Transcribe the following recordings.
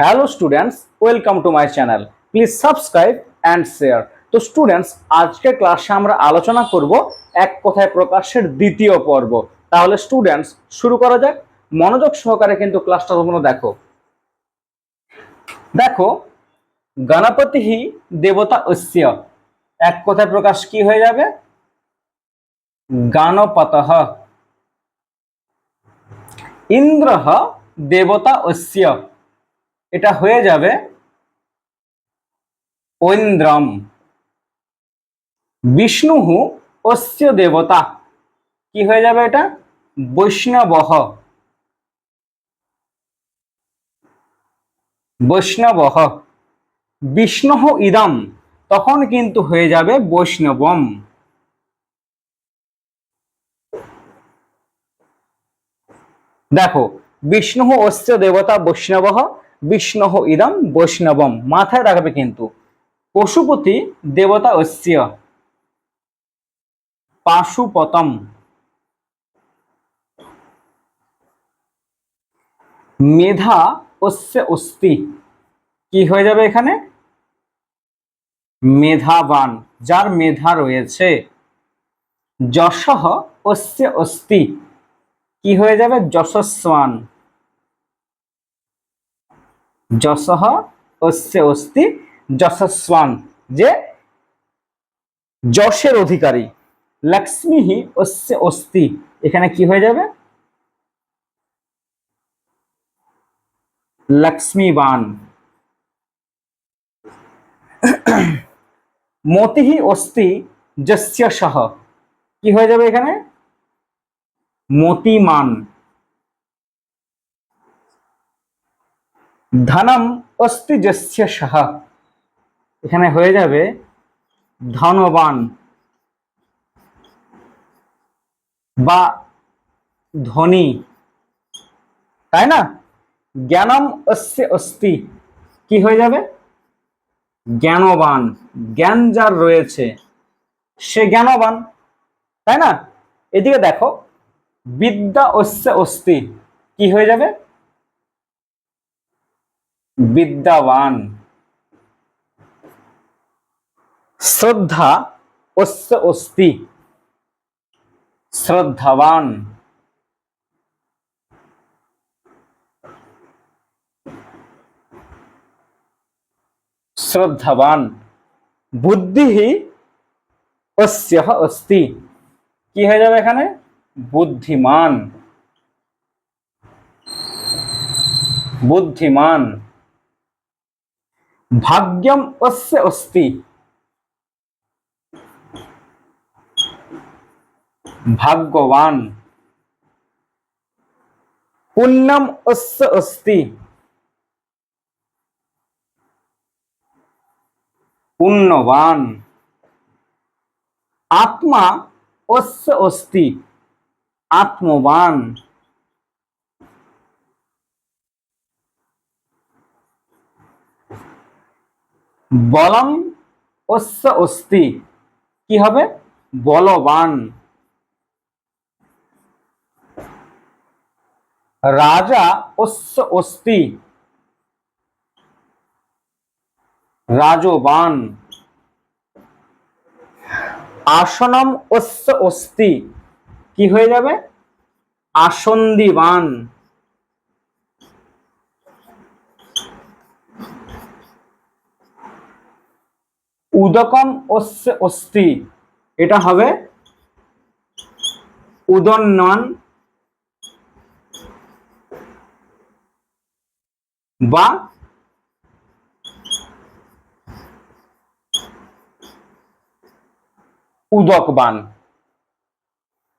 Hello students welcome to my channel please subscribe and share তো students আজকের ক্লাসে আমরা আলোচনা করব এক কথায় প্রকাশের দ্বিতীয় পর্ব। তাহলে স্টুডেন্টস শুরু করা যাক। মনোযোগ সহকারে কিন্তু ক্লাসটা তোমরা দেখো। দেখো, গণপতি দেবতা অস্য। এক কথায় প্রকাশ কি হয়ে যাবে? গানপতঃ ইন্দ্র দেবতা অস্য। এটা হয়ে যাবে ঐন্দ্রম। বিষ্ণু অস্য দেবতা। কি হয়ে যাবে এটা? বৈষ্ণবহ বৈষ্ণবহ বিষ্ণু ইদম। তখন কিন্তু হয়ে যাবে বৈষ্ণবম। দেখো, বিষ্ণু অস্য দেবতা, বৈষ্ণব। বিষ্ণু ইদম বৈষ্ণবম। মাথায় রাখবে কিন্তু। পশুপতি দেবতা অস্য পাশুপতম। মেধা অস্য অস্তি কি হয়ে যাবে এখানে? মেধাবান। যার মেধা রয়েছে। যশঃ অস্য অস্তি কি হয়ে যাবে? যশস্বান। যশঃ অস্য অস্তি যশস্বান, যে যশের অধিকারী। লক্ষ্মী অস্য অস্তি এখানে কি হয়ে যাবে? লক্ষ্মীবান। মতিহি অস্তি যস্য সহ কি হয়ে যাবে এখানে? মতিমান। ধনম অস্তি যস্য সহ। এখানে হয়ে যাবে ধনবান। বা ধনী। তাই না? জ্ঞানম অস্য অস্তি। কি হয়ে যাবে? জ্ঞানবান। জ্ঞান যার রয়েছে, সে জ্ঞানবান। তাই না? এদিকে দেখো, বিদ্যা অস্য অস্তি। কি হয়ে যাবে? বিদ্যাবান শ্রদ্ধা অস্য অস্তি শ্রদ্ধাবান শ্রদ্ধাবান বুদ্ধি অস্য অস্তি কি হয়ে যাবে এখানে বুদ্ধিমান বুদ্ধিমান ভাগ্যম অস্য অস্তি ভাগ্যবান পুণ্যম অস্য অস্তি পুণ্যবান আত্মা অস্য অস্তি আত্মবান বলম অস্য অস্তি কি হবে? বলবান। রাজা অস্য অস্তি রাজবান। আসনম অস্য অস্তি কি হয়ে যাবে? আসন্দিবান। উদকম অস্তি এটা হবে উদন্নন বা উদকবান।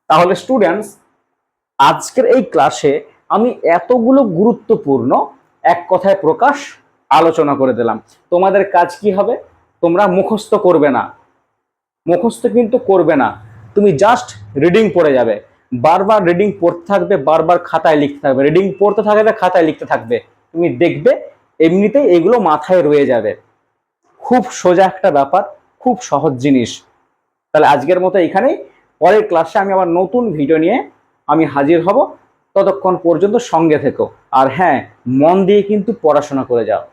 তাহলে স্টুডেন্টস আজকের এই ক্লাসে আমি এতগুলো গুরুত্বপূর্ণ এক কথায় প্রকাশ আলোচনা করে দিলাম। তোমাদের কাজ কি হবে? তোমরা মুখস্থ করবে না। মুখস্থ কিন্তু করবে না। তুমি জাস্ট রিডিং পড়ে যাবে। বারবার রিডিং পড়তে থাকবে, বারবার খাতায় লিখতে থাকবে। রিডিং পড়তে থাকবে খাতায় লিখতে থাকবে। তুমি দেখবে, এমনিতেই এগুলো মাথায় রয়ে যাবে। খুব সোজা একটা ব্যাপার, খুব সহজ জিনিস। তাহলে আজকের মতো এখানেই। পরের ক্লাসে আমি আবার নতুন ভিডিও নিয়ে আমি হাজির হব। ততক্ষণ পর্যন্ত সঙ্গে থেকো। আর হ্যাঁ মন দিয়ে কিন্তু পড়াশোনা করে যাও।